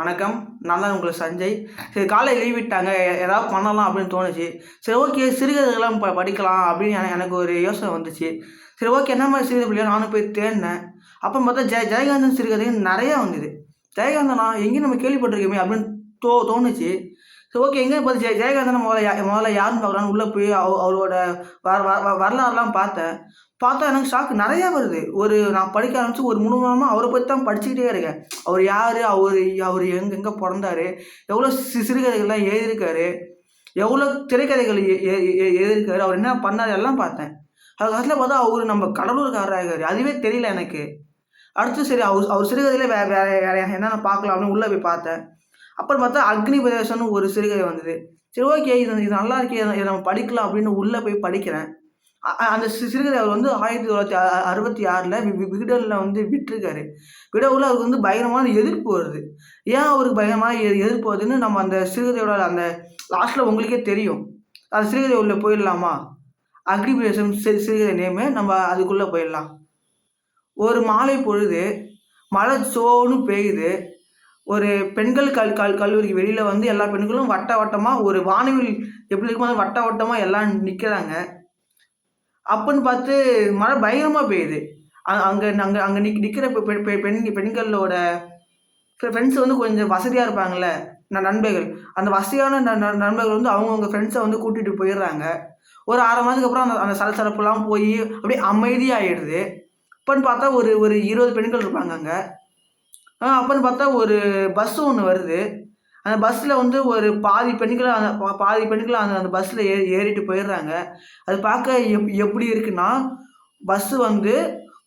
வணக்கம். நான் தான் உங்களுக்கு சஞ்சய். சரி காலை லீவ் விட்டாங்க ஏதாவது பண்ணலாம் அப்படின்னு தோணுச்சு. சரி ஓகே சிறுகதைகள்லாம் ப படிக்கலாம் அப்படின்னு எனக்கு ஒரு யோசனை வந்துச்சு. சரி ஓகே என்ன மாதிரி சிறுகதை பிள்ளையோ நானும் போய் தேடினேன். அப்போ பார்த்தா ஜெய ஜெயகாந்தன் சிறுகதைகள் நிறையா வந்தது. ஜெயகாந்தனா எங்கேயும் நம்ம கேள்விப்பட்டிருக்கோமே அப்படின்னு தோ தோணுச்சு. ஸோ ஓகே எங்கே பார்த்து ஜெய ஜெயகாந்தன் முதல்ல முதல்ல யாருன்னு பார்க்குறான்னு உள்ளே போய் அவ அவரோட வர வ- வ- வரலாறுலாம் பார்த்தேன். பார்த்தா எனக்கு ஷாக் நிறையா வருது. ஒரு நான் படிக்க ஆரம்பிச்சு ஒரு மூணு மாதமாக அவரை பற்றி தான் படிச்சுக்கிட்டே இருக்கேன். அவர் யார்? அவர் அவர் எங்கே எங்கே பிறந்தாரு? எவ்வளோ சி சிறுகதைகள்லாம் எழுதியிருக்காரு? எவ்வளோ திரைக்கதைகள் எ- எ- எழுதியிருக்காரு? அவர் என்ன பண்ணார்? எல்லாம் பார்த்தேன். அது காலத்தில் பார்த்தா அவர் நம்ம கடலூர்காரராகாரு அதுவே தெரியல எனக்கு. அடுத்து சரி அவர் அவர் சிறுகதையில் வே வேற வேற என்னென்ன பார்க்கலாம் அப்படின்னு உள்ளே போய் பார்த்தேன். அப்புறம் பார்த்தா அக்னி பிரதேசம்னு ஒரு சிறுகதை வந்தது. சரி ஓகே இது இது நல்லா இருக்கே இதை நம்ம படிக்கலாம் அப்படின்னு உள்ளே போய் படிக்கிறேன். அந்த சிறுகதை அவர் வந்து ஆயிரத்தி தொள்ளாயிரத்தி அறுபத்தி ஆறில் விகடனில் வந்து விட்டுருக்காரு. விடவில் அவருக்கு வந்து பயங்கரமான எதிர்ப்பு வருது. ஏன் அவருக்கு பயங்கரமான எ- எதிர்ப்பு வருதுன்னு நம்ம அந்த சிறுகதையோட அந்த லாஸ்ட்டில் உங்களுக்கே தெரியும். அந்த சிறுகதை உள்ளே போயிடலாமா? அக்ரிபிரேஷன் சிறு சிறுகதை நேமு நம்ம அதுக்குள்ளே போயிடலாம். ஒரு மாலை பொழுது மழை சோன்னு பெய்யுது. ஒரு பெண்கள் கல் கல் கல்லூரிக்கு வெளியில் வந்து எல்லா பெண்களும் வட்ட வட்டமாக ஒரு வானவில் எப்படி இருக்குமோ வட்ட வட்டமாக எல்லாம் நிற்கிறாங்க அப்பன்னு பார்த்து மழை பயங்கரமாக பெய்யுது. அங்கே அங்கே அங்கே நிக் நிற்கிற பெண் பெண்களோட ஃப்ரெண்ட்ஸ் வந்து கொஞ்சம் வசதியாக இருப்பாங்கள்ல ந- நண்பர்கள். அந்த வசதியான ந- நண்பர்கள் வந்து அவங்கவுங்க ஃப்ரெண்ட்ஸை வந்து கூட்டிகிட்டு போயிடுறாங்க. ஒரு ஆறு மாதத்துக்கு அப்புறம் அந்த அந்த சலசலப்புலாம் போய் அப்படியே அமைதியாகிடுது அப்பன்னு பார்த்தா ஒரு ஒரு இருபது பெண்கள் இருப்பாங்க அங்கே. அப்புறம் பார்த்தா ஒரு பஸ்ஸு ஒன்று வருது. அந்த பஸ்ஸில் வந்து ஒரு பாதி பெண்கள் அந்த பாதி பெண்கள் அந்த அந்த பஸ்ஸில் ஏ ஏறிட்டு போயிடுறாங்க. அது பார்க்க எப் எப்படி இருக்குன்னா பஸ்ஸு வந்து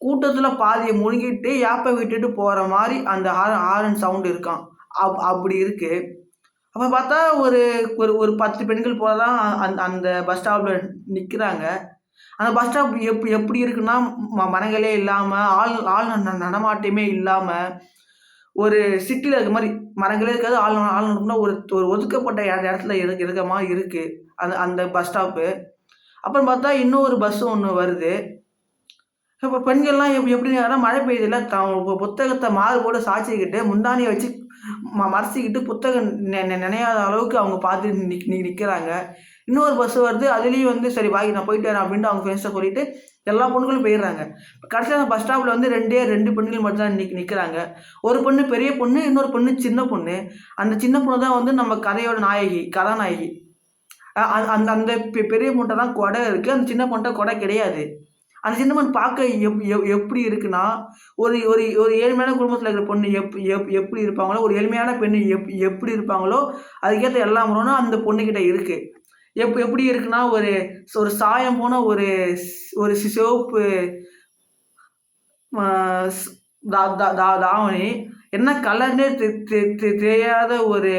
கூட்டத்தில் பாதியை முழுங்கிட்டு யாப்பை விட்டுட்டு போகிற மாதிரி அந்த ஹாரன் ஹாரன் சவுண்டு இருக்கான் அப் அப்படி இருக்குது அப்போ பார்த்தா ஒரு ஒரு ஒரு பத்து பெண்கள் போல தான் அந்த அந்த பஸ் ஸ்டாப்பில் நிற்கிறாங்க அந்த பஸ் ஸ்டாப் எப் எப்படி இருக்குன்னா ம மரங்களே இல்லாமல் ஆள் ஆள் ந- நடமாட்டமே இல்லாமல் ஒரு சிட்டியில் இருக்க மாதிரி மரங்களே இருக்காது. ஆளுநர் நட- ஒரு ஒரு ஒதுக்கப்பட்ட இடத்துல இருக்க இருக்க. இருக்குது அந்த அந்த பஸ் ஸ்டாப்பு அப்புறம் பார்த்தா இன்னொரு பஸ்ஸு ஒன்று வருது. இப்போ பெண்கள்லாம் எப் எப்படி மழை பெய்யுதுல த புத்தகத்தை மாறு போட்டு சாய்ச்சிக்கிட்டு முந்தானியை வச்சு ம மறைச்சிக்கிட்டு புத்தகம் நெ நெ- நினையாத அளவுக்கு அவங்க பார்த்து நிக் நிற்கிறாங்க இன்னொரு பஸ் வருது. அதுலேயும் வந்து சரி பாக்கி நான் போயிட்டு வரேன் அப்படின்ட்டு அவங்க ஃப்ரெண்ட்ஸை சொல்லிட்டு எல்லா பொண்ணுகளும் போயிடுறாங்க. கடைசியாக அந்த பஸ் ஸ்டாப்பில் வந்து ரெண்டே ரெண்டு பெண்கள் மட்டும் தான் நிக் நிற்கிறாங்க ஒரு பொண்ணு பெரிய பொண்ணு இன்னொரு பொண்ணு சின்ன பொண்ணு. அந்த சின்ன பொண்ணு தான் வந்து நம்ம கதையோட நாயகி கதாநாயகி. அந்த அந்த பெ- பெரிய பொண்ணை தான் கொடை இருக்குது அந்த சின்ன பொண்ணை கொடை கிடையாது. அந்த சின்ன பொண்ணு பார்க்க எப் எப் எப்படி இருக்குன்னா ஒரு ஒரு ஒரு ஏழ்மையான குடும்பத்தில் இருக்கிற பொண்ணு எப் எப் எப்படி இருப்பாங்களோ ஒரு ஏழ்மையான பெண்ணு எப் எப்படி இருப்பாங்களோ அதுக்கேற்ற எல்லா முறையும் அந்த பொண்ணுக்கிட்ட இருக்குது எப் எப்படி இருக்குன்னா ஒரு ஒரு சாயம் போன ஒரு ஒரு சிவப்பு தா- தா- தா- தாவணி என்ன கலர்னே தெ- தெ- தெ- தெரியாத ஒரு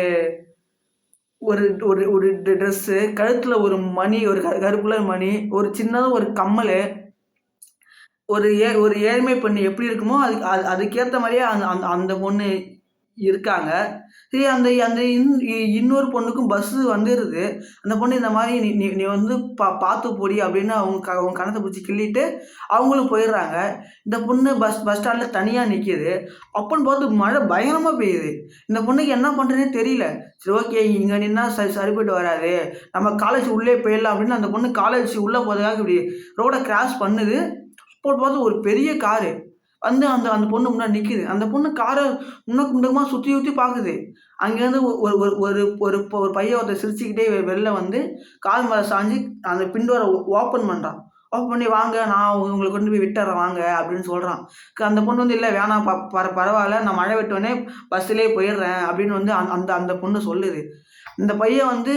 ஒரு ஒரு ஒரு ட்ரெஸ்ஸு கழுத்தில் ஒரு மணி ஒரு க கருப்புல மணி ஒரு சின்னதாக ஒரு கம்மல் ஒரு ஏ ஒரு ஏழ்மை பெண் எப்படி இருக்குமோ அதுக்கு அது அதுக்கேற்ற மாதிரியே அந்த அந்த அந்த பொண்ணு இருக்காங்க. சரி அந்த அந்த இன் இ- இன்னொரு பொண்ணுக்கும் பஸ்ஸு வந்துடுது அந்த பொண்ணு இந்த மாதிரி நீ நீ நீ வந்து பா பார்த்து போடி அப்படின்னு அவங்க க அவங்க கணத்தை பிடிச்சி கிள்ளிட்டு அவங்களும் போயிடுறாங்க. இந்த பொண்ணு பஸ் பஸ் ஸ்டாண்டில் தனியாக நிற்கிது அப்போன்னு பார்த்து மழை பயங்கரமாக பெய்யுது. இந்த பொண்ணுக்கு என்ன பண்ணுறதுனே தெரியல. சரி ஓகே இங்கே நின்னா சரி சரிப்பட்டு வராது. நம்ம காலேஜ் உள்ளே போயிடலாம் அப்படின்னு அந்த பொண்ணு காலேஜ் உள்ளே போகிறதுக்காக இப்படி ரோடை கிராஸ் பண்ணுது. அப்போ பார்த்து ஒரு பெரிய காரு வந்து அந்த அந்த பொண்ணு முன்னாடி நிற்கிது அந்த பொண்ணு காரை முன்னக்கு முன்னமாக சுற்றி சுற்றி பார்க்குது அங்கேருந்து ஒரு ஒரு ஒரு ஒரு ஒரு பையன் ஒருத்தர் சிரிச்சுக்கிட்டே வெளில வந்து கால் மேலே சாஞ்சு அந்த பின்டோரை ஓப்பன் பண்ணுறான் ஓப்பன் பண்ணி வாங்க நான் உங்க- உங்களை கொண்டு போய் விட்டுறேன் வாங்க அப்படின்னு சொல்கிறான் அந்த பொண்ணு வந்து இல்லை வேணாம் ப பர பரவாயில்ல நான் மழை விட்டோடனே பஸ்ஸிலே போயிடுறேன் அப்படின்னு வந்து அந்த அந்த பொண்ணு சொல்லுது. இந்த பையன் வந்து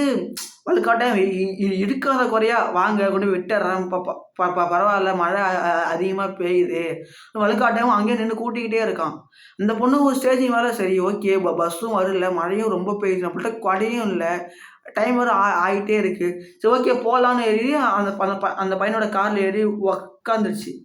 வழுக்காட்டம் இடுக்காத குறையா வாங்க கொண்டு விட்டுறேன். ப ப- பரவாயில்ல மழை அதிகமாக பெய்யுது. வழுக்காட்டம் அங்கேயே நின்று கூட்டிக்கிட்டே இருக்கான். இந்த பொண்ணு ஒரு ஸ்டேஜ் மேலே சரி ஓகே ப பஸ்ஸும் வரல மழையும் ரொம்ப பெய்யுது. நம்மள்ட்ட கொடையும் இல்லை. டைம் வர ஆ ஆகிட்டே இருக்குது சரி ஓகே போகலான்னு ஏறி அந்த ப- அந்த ப- அந்த பையனோட காரில் ஏறி உக்காந்துருச்சு.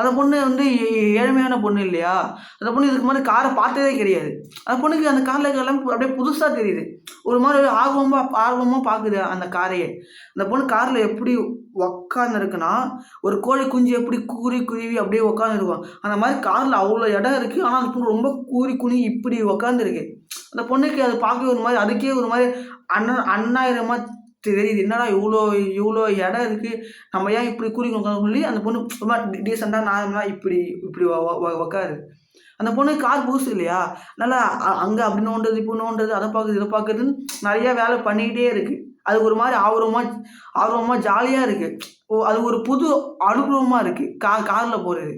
அந்த பொண்ணு வந்து ஏ- ஏழ்மையான பொண்ணு இல்லையா? அந்த பொண்ணு இதுக்கு மாதிரி காரை பார்த்ததே கிடையாது. அந்த பொண்ணுக்கு அந்த காரில் எல்லாம் அப்படியே புதுசாக தெரியுது. ஒரு மாதிரி ஆர்வமாக ஆர்வமாக பார்க்குது அந்த காரையே. அந்த பொண்ணு காரில் எப்படி உக்காந்துருக்குன்னா ஒரு கோழி குஞ்சு எப்படி கூறி குருவி அப்படியே உக்காந்துருக்கும். அந்த மாதிரி காரில் அவ்வளோ இடம் இருக்குது ஆனால் அந்த பொண்ணு ரொம்ப கூறி குனி இப்படி உக்காந்துருக்கு. அந்த பொண்ணுக்கு அது பார்க்க ஒரு மாதிரி அதுக்கே ஒரு மாதிரி அண்ணன் அண்ணாயிரமாக தெரியுது. என்னடா இவ்வளோ இவ்வளோ இடம் இருக்குது நம்ம ஏன் இப்படி கூறி சொல்லி அந்த பொண்ணு சும்மா டீசெண்டாக நார்மலாக இப்படி இப்படி உக்காரு. அந்த பொண்ணு கார் பூசு இல்லையா? நல்லா அங்கே அப்படி நோண்டுறது இப்போ நோண்டுறது அதை பார்க்குறது இதை பார்க்குறதுன்னு நிறையா வேலை பண்ணிக்கிட்டே இருக்குது அது ஒரு மாதிரி ஆர்வமாக ஆர்வமாக ஜாலியாக இருக்குது ஓ அது ஒரு புது அனுபவமாக இருக்குது கா காரில் போகிறது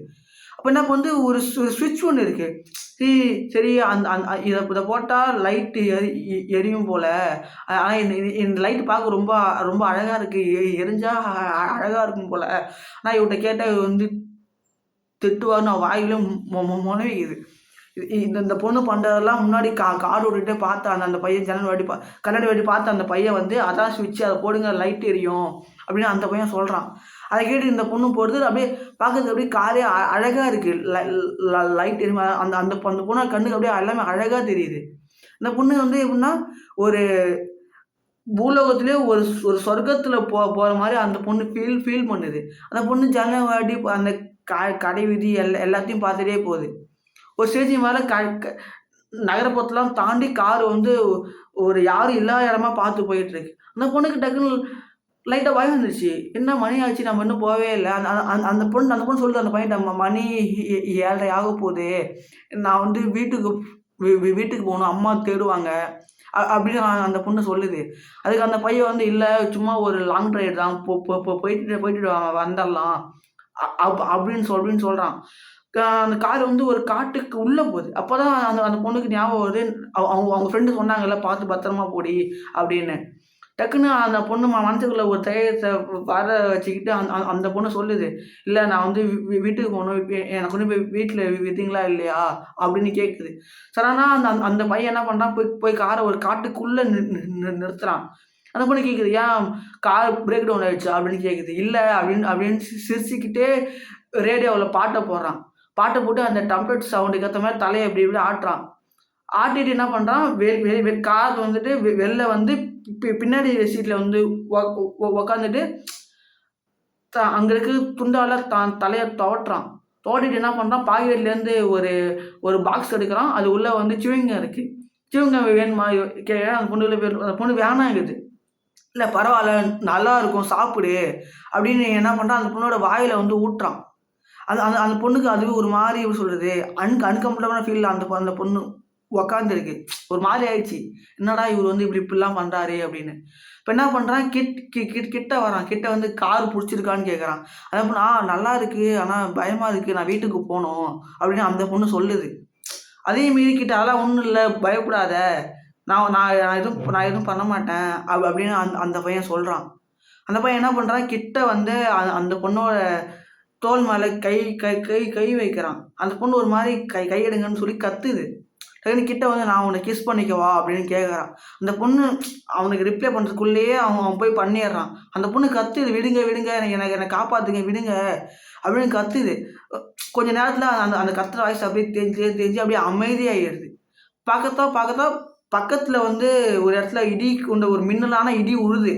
அப்போ என்ன வந்து ஒரு ஒரு ஸ்விட்ச் ஒன்று இருக்குது சரி சரி அந்த அந்த இதை இதை போட்டால் லைட்டு எரி எரியும் போல். ஆனால் இந்த இந்த லைட்டு பார்க்க ரொம்ப ரொம்ப அழகாக இருக்குது எரிஞ்சால் அழகாக இருக்கும் போல். ஆனால் இவர்கிட்ட கேட்டால் வந்து திட்டுவார்னு வாயிலும் முனவிக்குது இந்த இந்த பொண்ணு பண்ணுறதெல்லாம் முன்னாடி கா காடு விட்டுட்டு பார்த்த அந்த அந்த பையன் ஜன்னல் வாட்டி பா கண்ணாடி வாட்டி பார்த்த அந்த பையன் வந்து அதான் சுவிட்ச் அதை போடுங்க லைட் எரியும். அப்படின்னு அந்த பையன் சொல்கிறான் அதை கேட்டு இந்த பொண்ணு போடுறது அப்படியே பார்க்கறதுக்கு அப்படியே காரே அழகாக இருக்குது லைட் எரியும் அந்த அந்த அந்த பொண்ணு கண்ணுக்கு அப்படியே எல்லாமே அழகாக தெரியுது. அந்த பொண்ணு வந்து எப்படின்னா ஒரு பூலோகத்திலே ஒரு ஒரு சொர்க்கத்தில் போ போகிற மாதிரி அந்த பொண்ணு ஃபீல் ஃபீல் பண்ணுது. அந்த பொண்ணு ஜன்னல் வாட்டி அந்த கடை விதி எல்லா எல்லாத்தையும் பார்த்துட்டே போகுது. ஒரு ஸ்டேஜ் மேலே க நகரப்புறத்தெலாம் தாண்டி கார் வந்து ஒரு யாரும் இல்லாத இடமா பார்த்து போயிட்டுருக்கு அந்த பொண்ணுக்கு டக்குன்னு லைட்டாக பயம் வந்துருச்சு என்ன மணி ஆச்சு? நம்ம இன்னும் போகவே இல்லை. அந்த அந்த அந்த பொண்ணு அந்த பொண்ணு சொல்லுது அந்த பையன் நம்ம மணி ஏழரை ஆக போகுது. நான் வந்து வீட்டுக்கு வீட்டுக்கு போகணும். அம்மா தேடுவாங்க. அப்படின்னு அந்த பொண்ணு சொல்லுது. அதுக்கு அந்த பையன் வந்து இல்லை சும்மா ஒரு லாங் ட்ரைவ் தான். போ போயிட்டு போயிட்டு வந்துடலாம். அப் அப்படின்னு சொல் அப்படின்னு சொல்கிறான் அந்த கார் வந்து ஒரு காட்டுக்கு உள்ளே போகுது. அப்போ தான் அந்த அந்த பொண்ணுக்கு ஞாபகம் வருது. அவங்க அவங்க ஃப்ரெண்டு சொன்னாங்கல்ல பார்த்து பத்திரமா போடி அப்படின்னு. டக்குன்னு அந்த பொண்ணு மனசுக்குள்ள ஒரு தயத்தை வர வச்சுக்கிட்டு அந்த அந்த பொண்ணு சொல்லுது இல்லை நான் வந்து வீட்டுக்கு போகணும். எனக்கு கொண்டு போய் வீட்டில் விற்றீங்களா இல்லையா? அப்படின்னு கேட்குது சடனா அந்த அந்த பையன் என்ன பண்ணுறான் போய் போய் காரை ஒரு காட்டுக்குள்ளே நிறுத்துறான். அந்த பொண்ணு கேட்குது ஏன் கார் பிரேக் டவுன் ஆகிடுச்சு அப்படின்னு கேட்குது இல்லை அப்படின்னு அப்படின்னு சிரிச்சுக்கிட்டே ரேடியோவில் பாட்டை போடுறான். பாட்டை போட்டு அந்த டம்பெட் சவுண்டுக்கு ஏற்ற மாதிரி தலையை இப்படி இப்படி ஆட்டுறான். ஆட்டிட்டு என்ன பண்ணுறான் வெ வெ கார் வந்துட்டு வெளில வந்து பின்னாடி சீட்டில் வந்து உக்காந்துட்டு த அங்கே இருக்க துண்டால் தான் தலையை துவட்டுறான் தோட்டிட்டு என்ன பண்ணுறான் பாக்கெட்லேருந்து ஒரு ஒரு பாக்ஸ் எடுக்கிறான். அது உள்ளே வந்து சிவிங்க இருக்குது சிவிங்க வேணுமா? கே அந்த பொண்ணு அந்த பொண்ணு வேணாங்குது இல்லை பரவாயில்ல நல்லா இருக்கும் சாப்பிடு அப்படின்னு என்ன பண்ணுறான் அந்த பொண்ணோட வாயில் வந்து ஊட்டுறான். அது அந்த அந்த பொண்ணுக்கு அதுவே ஒரு மாதிரி சொல்கிறது அன் அன்கம்ஃபர்டபுளான ஃபீல் அந்த அந்த பொண்ணு உக்காந்துருக்கு. ஒரு மாதிரி ஆயிடுச்சு. என்னடா இவர் வந்து இப்படி இப்படிலாம் பண்ணுறாரு அப்படின்னு. இப்போ என்ன பண்ணுறான் கிட் கிட் கிட்ட வரான். கிட்ட வந்து கார் பிடிச்சிருக்கான்னு கேட்குறான் அதே நான் நல்லா இருக்குது ஆனால் பயமாக இருக்குது நான் வீட்டுக்கு போகணும். அப்படின்னு அந்த பொண்ணு சொல்லுது. அதே மீறி கிட்ட அதெல்லாம் ஒன்றும் இல்லை. பயப்படாத. நான் நான் எதுவும் நான் எதுவும் பண்ண மாட்டேன். அப் அப்படின்னு அந்த அந்த பையன் சொல்கிறான் அந்த பையன் என்ன பண்ணுறான் கிட்ட வந்து அந்த பொண்ணோட தோல் மேலே கை கை கை கை வைக்கிறான். அந்த பொண்ணு ஒரு மாதிரி கை கையெடுங்கன்னு சொல்லி கத்துது. டக்குனு கிட்ட வந்து நான் உன்னை கிஸ் பண்ணிக்கவா அப்படின்னு கேட்குறான் அந்த பொண்ணு அவனுக்கு ரிப்ளை பண்ணுறதுக்குள்ளேயே அவன் அவன் போய் பண்ணிடுறான். அந்த பொண்ணு கத்துது விடுங்க விடுங்க எனக்கு எனக்கு என்னை காப்பாற்றுங்க விடுங்க அப்படின்னு கத்துது. கொஞ்ச நேரத்தில் அந்த அந்த கத்துற வாய்ஸ் அப்படியே தெரிஞ்சு தெரிஞ்சு அப்படியே அமைதியாகிடுது பார்க்கத்தோ பார்க்கத்தோ பக்கத்தில் வந்து ஒரு இடத்துல இடி கொண்ட ஒரு மின்னலான இடி உழுது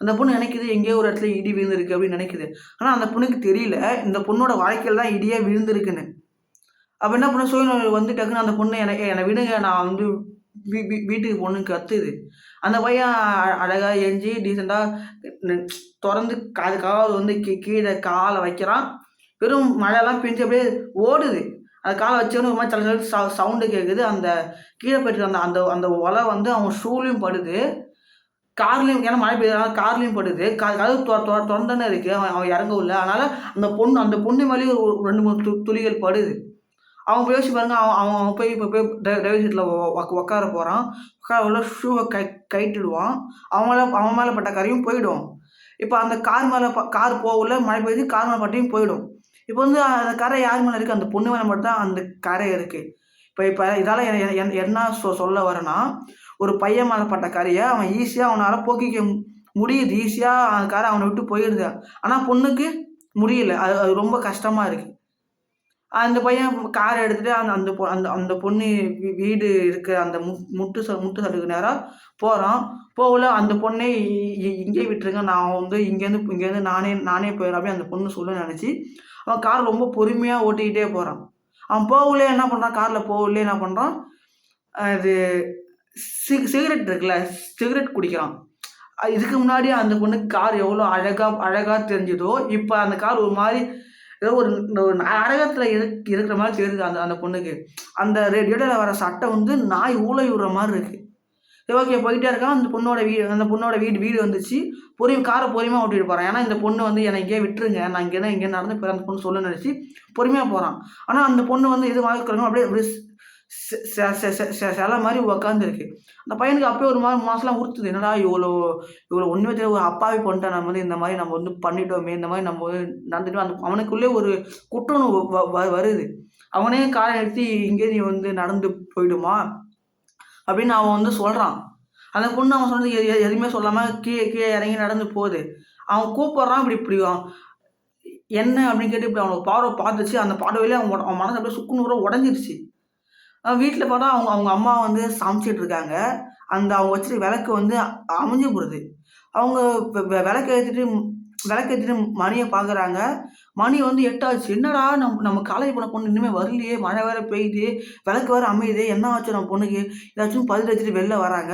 அந்த பொண்ணு நினைக்குது எங்கேயோ ஒரு இடத்துல இடி விழுந்திருக்கு அப்படின்னு நினைக்குது. ஆனால் அந்த பொண்ணுக்கு தெரியல இந்த பொண்ணோட வாழ்க்கையில் தான் இடியே விழுந்திருக்குன்னு. அப்போ என்ன பண்ண சூழ்நிலை வந்து டக்குன்னு அந்த பொண்ணு எனக்கு என்னை விடுங்க நான் வந்து வீ வீட்டுக்கு பொண்ணு கத்துது. அந்த பையன் அழகாக எஞ்சி டீசெண்டாக திறந்து அதுக்காக வந்து கீ கீழே காலை வைக்கிறான். வெறும் மழையெல்லாம் பெஞ்சு அப்படியே ஓடுது. அந்த காலை வச்சோன்னு ஒரு மாதிரி சில சவுண்டு கேட்குது அந்த கீழே போயிட்டு அந்த அந்த அந்த ஒலை வந்து அவன் ஷூலையும் படுது. கார்லேயும் ஏன்னா மழை பெய்யுறதுனால கார்லேயும் படுது. கா கதவு தொ திறந்தானே இருக்குது அவன் அவன் இறங்கவில்லை அதனால் அந்த பொண்ணு அந்த பொண்ணு மேலேயும் ஒரு ரெண்டு மூணு து துளிகள் படுது. அவன் போய் யோசிச்சு பாருங்க அவன் அவன் அவன் போய் இப்போ போய் டிரைவர் சீட்டில் உட்கார போகிறான் உட்கார உள்ள ஷூவை கை கைட்டுடுவான் அவன் மேலே அவன் மேலே பட்ட கரையும் போயிடும். இப்போ அந்த கார் மேலே கார் போகல மழை பெய்யுது கார் மேலே பட்டையும் போயிடும். இப்போ வந்து அந்த கரை யார் மேலே இருக்குது அந்த பொண்ணு மேலே மட்டும் தான் அந்த கரை இருக்குது இப்போ இப்போ இதால் என்ன சொ சொல்ல வரேன்னா ஒரு பையன் மேலே பட்ட கரையை அவன் ஈஸியாக அவனால் போக்கிக்க முடியுது. ஈஸியாக அந்த கரை அவனை விட்டு போயிடுது ஆனால் பொண்ணுக்கு முடியல. அது அது ரொம்ப கஷ்டமாக இருக்குது அந்த பையன் காரை எடுத்துகிட்டு அந்த அந்த பொ அந்த அந்த பொண்ணு வீ வீடு இருக்கிற அந்த மு முட்டு ச முட்டு சந்துக்கு நேராக போகிறான் போகல அந்த பொண்ணே இங்கேயே விட்டுருங்க. நான் வந்து இங்கேருந்து இங்கேருந்து நானே நானே போயிடுறேன் அந்த பொண்ணு சொல்ல நினச்சி அவன் கார் ரொம்ப பொறுமையாக ஓட்டிக்கிட்டே போகிறான் அவன் போகலே என்ன பண்ணுறான் காரில் போகலே என்ன பண்ணுறான் அது சிக் சிகரெட் இருக்குல்ல சிகரெட் குடிக்கிறான். இதுக்கு முன்னாடி அந்த பொண்ணுக்கு கார் எவ்வளோ அழகாக அழகாக தெரிஞ்சுதோ இப்போ அந்த கார் ஒரு மாதிரி ஏதோ ஒரு ஒரு நாடகத்தில் இருக்கிற மாதிரி தெரியுது அந்த அந்த பொண்ணுக்கு. அந்த ரேடியோவில் வர சட்டை வந்து நாய் ஊழை விடுற மாதிரி இருக்குது ஓகே போயிட்டே இருக்கான் அந்த பொண்ணோட வீடு அந்த பொண்ணோட வீடு வீடு வந்துச்சு. பொறியும் காரை பொறுமையாக ஓட்டிட்டு போகிறான் ஏன்னா இந்த பொண்ணு வந்து என்னை இங்கேயே விட்டுருங்க நான் இங்கே தான் இங்கே நடந்து போய் அந்த பொண்ணு சொல்ல நினச்சி பொறுமையாக போகிறான் ஆனால் அந்த பொண்ணு வந்து இது வாங்கிக்கிறோம் அப்படியே அப்படியே சில மாதிரி உக்காந்துருக்கு. அந்த பையனுக்கு அப்பயே ஒரு மாதிரி மாதம்லாம் உறுத்துது. என்னடா இவ்வளோ இவ்வளோ ஒன்றுமே தெரியல. ஒரு அப்பாவி பண்ணிட்டா நம்ம வந்து இந்த மாதிரி நம்ம வந்து பண்ணிட்டோமே இந்த மாதிரி நம்ம வந்து நடந்துட்டோம். அந்த அவனுக்குள்ளே ஒரு குற்றம் வருது. அவனே காரை நிறுத்தி இங்கே நீ வந்து நடந்து போயிடுமா? அப்படின்னு அவன் வந்து சொல்கிறான் அந்த பொண்ணு அவன் சொன்னது எதுவுமே சொல்லாமல் கீழே கீழே இறங்கி நடந்து போகுது. அவன் கூப்பிட்றான் இப்படி இப்படி என்ன? அப்படின்னு கேட்டு இப்படி அவனுக்கு பார்வை பார்த்துச்சு. அந்த பார்வையிலே அவன் அவன் மனசு அப்படியே சுக்குநூறாக உடஞ்சிருச்சு. வீட்டில் பார்த்தா அவங்க அவங்க அம்மா வந்து சமைச்சிட்டு இருக்காங்க. அந்த அவங்க வச்சுட்டு விளக்கு வந்து அமைஞ்சு போடுது அவங்க விளக்கு ஏற்றிட்டு விளக்கு ஏற்றிட்டு மணியை பார்க்குறாங்க மணி வந்து எட்டாச்சு என்னடா நம்ம நம்ம காலேஜ் போன பொண்ணு இன்னுமே வரலையே. மழை வேற பெய்யுது. விளக்கு வேற அமையுது. என்ன ஆச்சு நம்ம பொண்ணுக்கு? ஏதாச்சும் பதில் வச்சுட்டு வெளில வராங்க.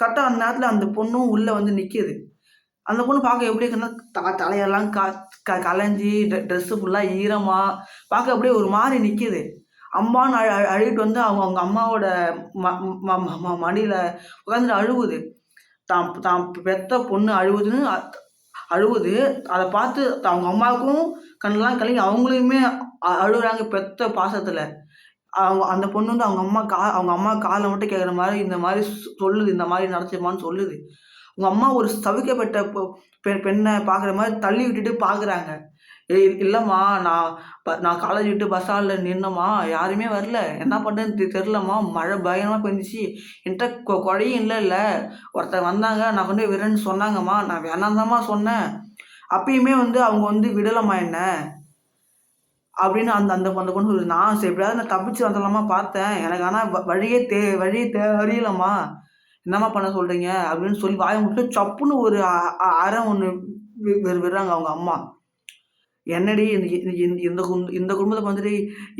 கரெக்டாக அந்த நேரத்தில் அந்த பொண்ணும் உள்ளே வந்து நிற்கிது அந்த பொண்ணு பார்க்க எப்படி இருக்குன்னா த தலையெல்லாம் க க கலைஞ்சி ட்ரெஸ்ஸு ஃபுல்லாக ஈரமாக பார்க்க அப்படியே ஒரு மாதிரி நிற்கிது அம்மான்னு அழ அழுகிட்டு வந்து அவங்க அவங்க அம்மாவோட ம ம மடியில் உட்காந்துட்டு அழுகுது தான் தான் பெத்த பொண்ணு அழுகுதுன்னு அழுகுது அதை பார்த்து அவங்க அம்மாவுக்கும் கண்ணெல்லாம் கலங்கி அவங்களையுமே அழுகுறாங்க பெத்த பாசத்தில். அவங்க அந்த பொண்ணு வந்து அவங்க அம்மா கா அவங்க அம்மா காலை மட்டும் கேட்குற மாதிரி இந்த மாதிரி சொல்லுது இந்த மாதிரி நடத்துமான்னு சொல்லுது. உங்கள் அம்மா ஒரு சவிக்கப்பட்ட பெண்ணை பார்க்குற மாதிரி தள்ளி விட்டுட்டு பார்க்குறாங்க இல்லைம்மா நான் ப நான் காலேஜ் விட்டு பஸ் ஸ்டாண்டில் நின்னம்மா யாருமே வரல. என்ன பண்ணுறதுன்னு தெரிலம்மா மழை பயங்கரமாக பெஞ்சிச்சு. என்கிட்ட கொ குழையும் இல்லைல்ல ஒருத்தர் வந்தாங்க நான் கொண்டு போய் விடுறேன்னு சொன்னாங்கம்மா. நான் வேணாந்தாம்மா சொன்னேன். அப்பயுமே வந்து அவங்க வந்து விடலைம்மா என்ன? அப்படின்னு அந்த அந்த அந்த கொண்டு நான் சரி எப்படியாவது நான் தப்பிச்சு வந்துடலாமா பார்த்தேன். எனக்கு ஆனால் வழியே தே வழியே தே அறியலம்மா என்னம்மா பண்ண சொல்கிறீங்க அப்படின்னு சொல்லி வாயை மட்டும் சப்புன்னு ஒரு அறம் ஒன்று விடுறாங்க அவங்க அம்மா. என்னடி இந்த இந்த இந்த குடும்பத்தை வந்துட்டு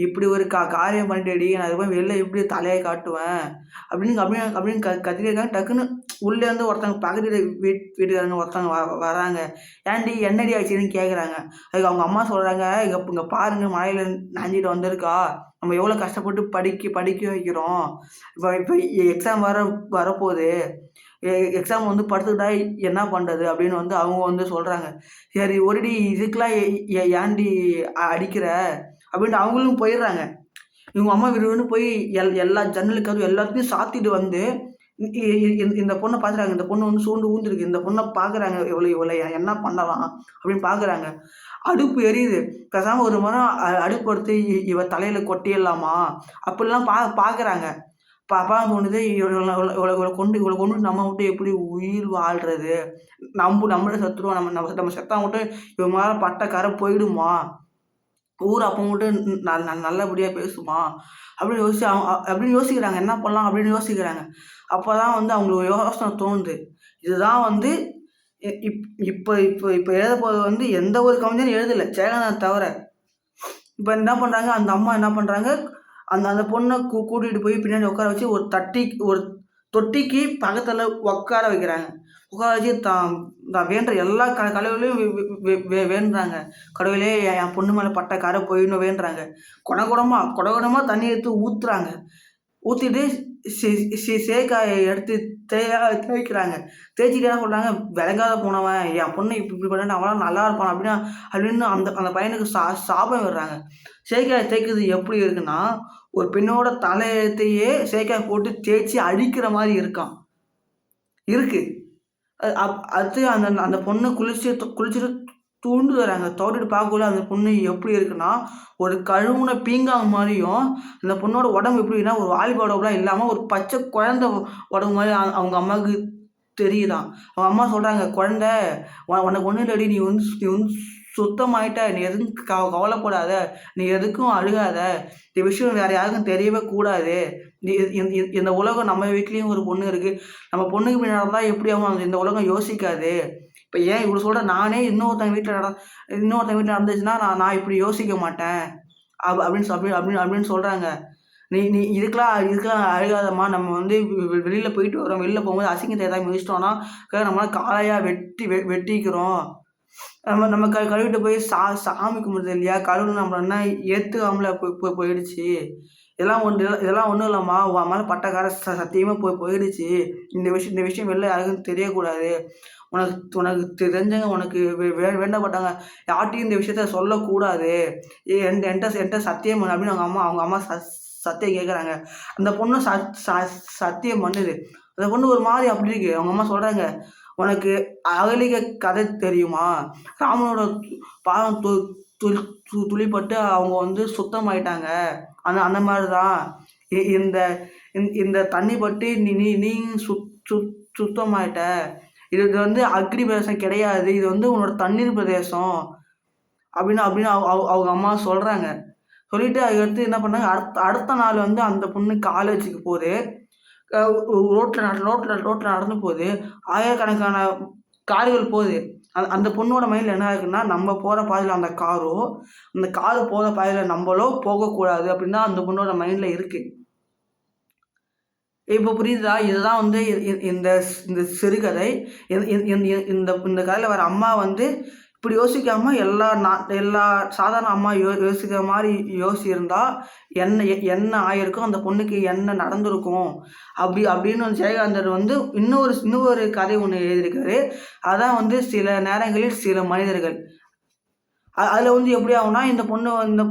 இப்படி ஒரு கா காரியம் பண்ணிட்டேடி நான் அதுக்கு வெளில எப்படி தலையை காட்டுவேன்? அப்படின்னு கம்மி அப்படின்னு க கத்திரிக்காங்க டக்குன்னு உள்ளேருந்து ஒருத்தவங்க பக்கத்து வீட் வீட்டுக்காரங்க ஒருத்தவங்க வ வராங்க. ஏன்டி என்னடி ஆச்சுன்னு கேட்குறாங்க அதுக்கு அவங்க அம்மா சொல்கிறாங்க இங்கே இங்கே பாருங்கள் மழையில் நனைஞ்சிட்டு வந்திருக்கா. நம்ம எவ்வளோ கஷ்டப்பட்டு படிக்க படிக்க வைக்கிறோம். இப்போ இப்போ எக்ஸாம் வர வரப்போகுது. எக்ஸாம் வந்து படுத்துக்கிட்டா என்ன பண்ணுறது அப்படின்னு வந்து அவங்க வந்து சொல்கிறாங்க சரி ஒருடி இதுக்கெலாம் ஏன்டி அடிக்கிற? அப்படின்ட்டு அவங்களும் போயிடுறாங்க. இவங்க அம்மா விரும்புன்னு போய் எல் எல்லா ஜன்னலுக்கு எல்லாத்தையும் சாத்திட்டு வந்து இந்த பொண்ணை பார்க்குறாங்க இந்த பொண்ணு வந்து சூண்டு ஊந்துருக்கு. இந்த பொண்ணை பார்க்குறாங்க இவ்வளோ இவ்வளோ என்ன பண்ணலாம் அப்படின்னு பார்க்குறாங்க அடுப்பு எரியுது. பேசாமல் ஒரு மரம் அடுப்பு எடுத்து இவ தலையில் கொட்டிடலாமா? அப்படிலாம் பா பார்க்குறாங்க பாப்பா தோணுது இவ்வளோ இவ்வளோ கொண்டு இவ்வளோ கொண்டு நம்ம மட்டும் எப்படி உயிர் வாழ்கிறது நம்ம நம்மளே செத்துருவோம் நம்ம நம்ம நம்ம செத்தா மட்டும் இவன் மேலே பட்ட கரை போயிடுமா? ஊர் அப்போ மட்டும் ந நல்லபடியாக பேசுமா? அப்படின்னு யோசிச்சு அவங்க அப்படின்னு யோசிக்கிறாங்க. என்ன பண்ணலாம் அப்படின்னு யோசிக்கிறாங்க. அப்போ தான் வந்து அவங்களுக்கு யோசனை தோணுது. இதுதான் வந்து இப் இப்போ இப்போ இப்போ எழுத போகிறது வந்து எந்த ஒரு கவிஞரும் எழுதலை. ஜெயகாந்தன் தவிர. இப்போ என்ன பண்ணுறாங்க அந்த அம்மா என்ன பண்ணுறாங்க அந்த அந்த பொண்ணை கூ கூட்டிகிட்டு போய் பின்னாடி உட்கார வச்சு ஒரு தட்டி ஒரு தொட்டிக்கு பக்கத்தில் உட்கார வைக்கிறாங்க. உட்கார வச்சு தான் தான் வேண்ட எல்லா க கடவுளையும் வேண்டுறாங்க. கடவுளே என் பொண்ணு மேலே பட்ட கரை போயிடணும் வேண்டுறாங்க. குடகுடமாக குடகுடமாக தண்ணி எடுத்து ஊற்றுறாங்க ஊற்றிட்டு சி சி சேக்காயை எடுத்து தேயா தேய்க்கிறாங்க. தேய்ச்சிட்டு என்ன சொல்கிறாங்க விளங்காத போனவன் என் பொண்ணு இப்படி இப்படி பண்ண அவனாம் நல்லா இருப்பான் அப்படின்னா அப்படின்னு அந்த அந்த பையனுக்கு சா சாபம் விடுறாங்க. சேக்காய் தேய்க்கிறது எப்படி இருக்குன்னா ஒரு பெண்ணோட தலையத்தையே சேக்காய் போட்டு தேய்ச்சி அழிக்கிற மாதிரி இருக்கான். அது அப் அடுத்து அந்த அந்த பொண்ணு குளிச்சு குளிச்சுட்டு தூண்டு வராங்க தோட்டிட்டு பார்க்கக்குள்ள அந்த பொண்ணு எப்படி இருக்குன்னா ஒரு கழுவுன பீங்காங் மாதிரியும் அந்த பொண்ணோட உடம்பு எப்படின்னா ஒரு வாலிபால் உடம்புலாம் இல்லாமல் ஒரு பச்சை குழந்த உடம்பு மாதிரி அவங்க அம்மாவுக்கு தெரியுதான். அவங்க அம்மா சொல்கிறாங்க குழந்த உனக்கு ஒன்றும் இல்லடி. நீ வந்து நீ வந்து சுத்தமாயிட்ட. நீ எதுவும் கவ கவலைப்படாத. நீ எதுக்கும் அழுகாத. இந்த விஷயம் வேறு யாருக்கும் தெரியவே கூடாது. நீ இந்த- இந்த- உலகம் நம்ம வீட்லேயும் ஒரு பொண்ணு இருக்குது நம்ம பொண்ணுக்கு பின்னாடி நடந்தால் எப்படி ஆகும் இந்த உலகம் யோசிக்காது. இப்போ ஏன் இவ்வளோ சொல்கிற நானே இன்னொருத்தன் வீட்டில் நட இன்னொருத்தன் வீட்டில் நடந்துச்சுன்னா நான் நான் இப்படி யோசிக்க மாட்டேன். அப் அப்படின்னு அப்படி அப்படின்னு அப்படின்னு சொல்கிறாங்க நீ நீ இதுக்கெலாம் இதுக்கெலாம் அழுகாதம்மா. நம்ம வந்து வெளியில் போயிட்டு வரோம் வெளியில் போகும்போது அசிங்கத்தை ஏதாவது மிதிச்சிட்டோம்னா நம்மளால் காலையாக வெட்டி வெ வெட்டிக்கிறோம். நம்ம நம்ம க கழுவிட்டு போய் சா சாமி கும்பிடுறது இல்லையா? கழுவு நம்ம என்ன ஏற்றுக்காமல போய் போய் போயிடுச்சு. இதெல்லாம் ஒன்று இதெல்லாம் ஒன்றும் இல்லைம்மா. உன் மேலே பட்டக்கார ச சத்தியமாக போய் போயிடுச்சு. இந்த விஷயம் இந்த விஷயம் வெளில யாருக்கும் தெரியக்கூடாது. உனக்கு உனக்கு தெரிஞ்சவங்க உனக்கு வே யார்ட்டையும் இந்த விஷயத்த சொல்லக்கூடாது. என் என்கிட்ட என்கிட்ட சத்தியம் பண்ணு அப்படின்னு அவங்க அம்மா அவங்க அம்மா ச சத்தியம் கேட்குறாங்க அந்த பொண்ணு ச ச சத்தியம் பண்ணுது. அந்த பொண்ணு ஒரு மாதிரி அப்படி இருக்கு. அவங்க அம்மா சொல்கிறாங்க உனக்கு அகலிக கதை தெரியுமா? ராமனோட பாதம் து துளி து துளிப்பட்டு அவங்க வந்து சுத்தமாயிட்டாங்க. அந்த அந்த மாதிரி தான் இந்த இந்த- இந்த தண்ணி பட்டு நீ நீ நீ சுத் சுத் சுத்தமாயிட்ட. இது இது வந்து அக்னி பிரதேசம் கிடையாது. இது வந்து உன்னோட தண்ணீர் பிரதேசம். அப்படின்னு அப்படின்னு அவ- அவங்க அம்மா சொல்கிறாங்க சொல்லிட்டு அதுக்கடுத்து என்ன பண்ணாங்க? அடுத்த அடுத்த நாள் வந்து அந்த பொண்ணு காலேஜுக்கு போகுது. ரோட்டில் நட ரோட்டில் ரோட்டில் நடந்து போகுது. ஆயிரக்கணக்கான கார்கள் போகுது. அந்த அந்த பொண்ணோட மைண்டில் என்ன இருக்குன்னா நம்ம போகிற பாதையில் அந்த காரோ அந்த காரு போகிற பாதையில் நம்மளோ போகக்கூடாது அப்படின்னு தான் அந்த பொண்ணோட மைண்டில் இருக்குது இப்போ புரியுதா? இதுதான் வந்து இந்த இந்த சிறுகதை. இந்த இந்த- இந்த- கதையில் வர அம்மா வந்து இப்படி யோசிக்காமல் எல்லா நான் எல்லா சாதாரண அம்மா யோ யோசிக்கிற மாதிரி யோசிச்சிருந்தா என்ன எ- என்ன ஆயிருக்கும்? அந்த பொண்ணுக்கு என்ன நடந்திருக்கும்? அப்படி அப்படின்னு வந்து ஜெயகாந்தர் வந்து இன்னொரு இன்னொரு கதை ஒன்று எழுதியிருக்காரு. அதான் வந்து சில நேரங்களில் சில மனிதர்கள். அதில் வந்து எப்படி ஆகும்னா இந்த பொண்ணு இந்த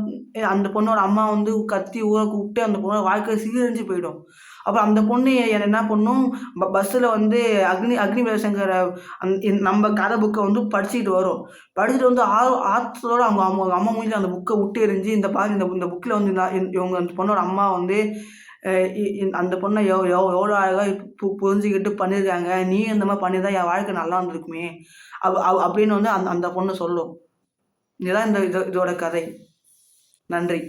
அந்த பொண்ணோட அம்மா வந்து கத்தி ஊற கூப்பிட்டு அந்த பொண்ணோட வாழ்க்கை சீரழிஞ்சு போயிடும். அப்போ அந்த பொண்ணு என்ன என்ன பண்ணும்? ப பஸ்ஸில் வந்து அக்னி அக்னி வேசங்கிற அந் நம்ம கதை புக்கை வந்து படிச்சுக்கிட்டு வரும். படிச்சுட்டு வந்து ஆ ஆத்தோட அவங்க அம்மா அவங்க அம்மா முடிஞ்சு அந்த புக்கை விட்டு எரிஞ்சு இந்த பாரு இந்த இந்த புக்கில் வந்து இந்த இவங்க அந்த பொண்ணோட அம்மா வந்து அந்த பொண்ணை எவ் எவ் எவ்வளோ அழகாக பு புரிஞ்சுக்கிட்டு பண்ணியிருக்காங்க நீ இந்த மாதிரி பண்ணியிருந்தா என் வாழ்க்கை நல்லா இருந்திருக்குமே. அவ் அவ் அப்படின்னு வந்து அந்த அந்த பொண்ணு சொல்லும். இதுதான் இந்த இதோட கதை. நன்றி.